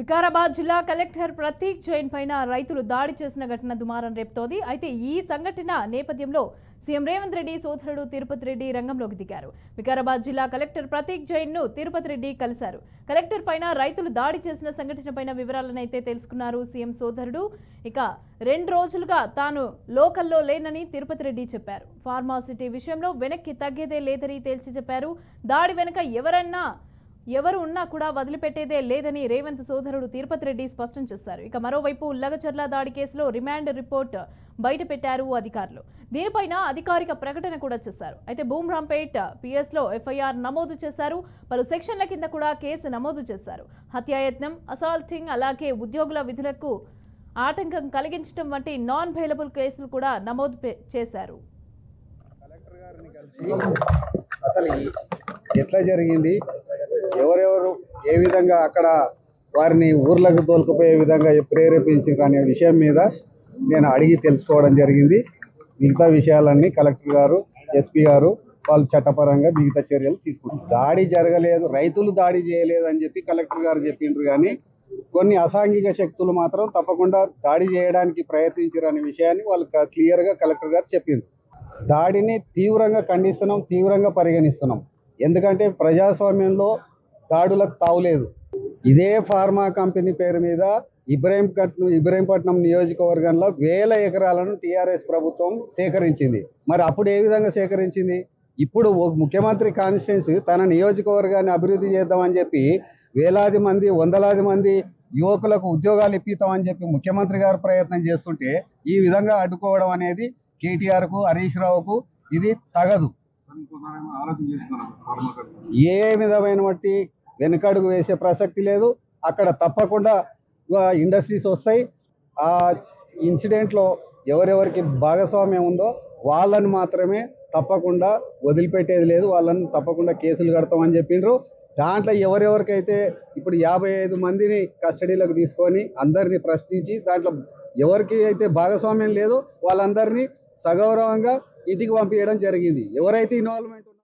వికారాబాద్ జిల్లా కలెక్టర్ ప్రతీక్ జైన్ పైన రైతులు దాడి చేసిన ఘటన దుమారం రేపుతోంది. అయితే ఈ సంఘటన నేపథ్యంలో సీఎం రేవంత్ రెడ్డి సోదరుడు తిరుపతి రెడ్డి రంగంలోకి దిగారు. వికారాబాద్ జిల్లా కలెక్టర్ ప్రతీక్ జైన్ను తిరుపతి రెడ్డి కలిశారు. కలెక్టర్ పైన రైతులు దాడి చేసిన సంఘటన పైన వివరాలను అయితే తెలుసుకున్నారు సీఎం సోదరుడు. ఇక రెండు రోజులుగా తాను లోకల్లో లేనని తిరుపతి రెడ్డి చెప్పారు. ఫార్మాసిటీ విషయంలో వెనక్కి తగ్గేదే లేదని తేల్చి చెప్పారు. దాడి వెనుక ఎవరన్నా ఎవరు ఉన్నా కూడా వదిలిపెట్టేదే లేదని రేవంత్ సోదరుడు తిరుపతి రెడ్డి స్పష్టం చేశారు. ఇక మరోవైపు ఉల్లగచర్ల దాడి కేసులో రిమాండ్ రిపోర్ట్ బయట పెట్టారు అధికారులు. దీనిపైన అధికారిక ప్రకటన కూడా చేశారు. అయితే బూమ్రాంపేట్ పిఎస్లో ఎఫ్ఐఆర్ నమోదు చేశారు. పలు సెక్షన్ల కింద కూడా కేసు నమోదు చేశారు. హత్యాయత్నం అసాల్టింగ్ అలాగే ఉద్యోగుల విధులకు ఆటంకం కలిగించడం వంటి నాన్ బెయిలబుల్ కేసులు కూడా నమోదు చేశారు. అసలు ఎట్లా జరిగింది? ఎవరెవరు ఏ విధంగా అక్కడ వారిని ఊర్లకు తోలుకుపోయే విధంగా ప్రేరేపించారు అనే విషయం మీద నేను అడిగి తెలుసుకోవడం జరిగింది. మిగతా విషయాలన్నీ కలెక్టర్ గారు ఎస్పీ గారు వాళ్ళు చట్టపరంగా మిగతా చర్యలు తీసుకుంటారు. దాడి జరగలేదు రైతులు దాడి చేయలేదు అని చెప్పి కలెక్టర్ గారు చెప్పిండ్రు కానీ కొన్ని అసాంఘిక శక్తులు మాత్రం తప్పకుండా దాడి చేయడానికి ప్రయత్నించారు అనే విషయాన్ని వాళ్ళు క్లియర్గా కలెక్టర్ గారు చెప్పిండ్రు. దాడిని తీవ్రంగా ఖండిస్తున్నాం తీవ్రంగా పరిగణిస్తున్నాం. ఎందుకంటే ప్రజాస్వామ్యంలో దాడులకు తావులేదు. ఇదే ఫార్మా కంపెనీ పేరు మీద ఇబ్రాహీంపట్నం ఇబ్రాహీంపట్నం నియోజకవర్గంలో వేల ఎకరాలను టీఆర్ఎస్ ప్రభుత్వం సేకరించింది. మరి అప్పుడు ఏ విధంగా సేకరించింది? ఇప్పుడు ముఖ్యమంత్రి కాన్స్టిట్యున్సీ తన నియోజకవర్గాన్ని అభివృద్ధి చేద్దామని చెప్పి వేలాది మంది వందలాది మంది యువకులకు ఉద్యోగాలు ఇప్పిస్తామని చెప్పి ముఖ్యమంత్రి గారు ప్రయత్నం చేస్తుంటే ఈ విధంగా అడ్డుకోవడం అనేది కేటీఆర్కు హరీష్ రావుకు ఇది తగదు. ఏ విధమైన బట్టి వెనుకడుగు వేసే ప్రసక్తి లేదు. అక్కడ తప్పకుండా ఇండస్ట్రీస్ వస్తాయి. ఆ ఇన్సిడెంట్లో ఎవరెవరికి భాగస్వామ్యం ఉందో వాళ్ళను మాత్రమే తప్పకుండా వదిలిపెట్టేది లేదు. వాళ్ళని తప్పకుండా కేసులు కడతామని చెప్పిండ్రు దాంట్లో ఎవరెవరికైతే ఇప్పుడు యాభై ఐదు మందిని కస్టడీలోకి తీసుకొని అందరినీ ప్రశ్నించి దాంట్లో ఎవరికి అయితే భాగస్వామ్యం లేదో వాళ్ళందరినీ సగౌరవంగా ఇంటికి పంపించడం జరిగింది. ఎవరైతే ఇన్వాల్వ్మెంట్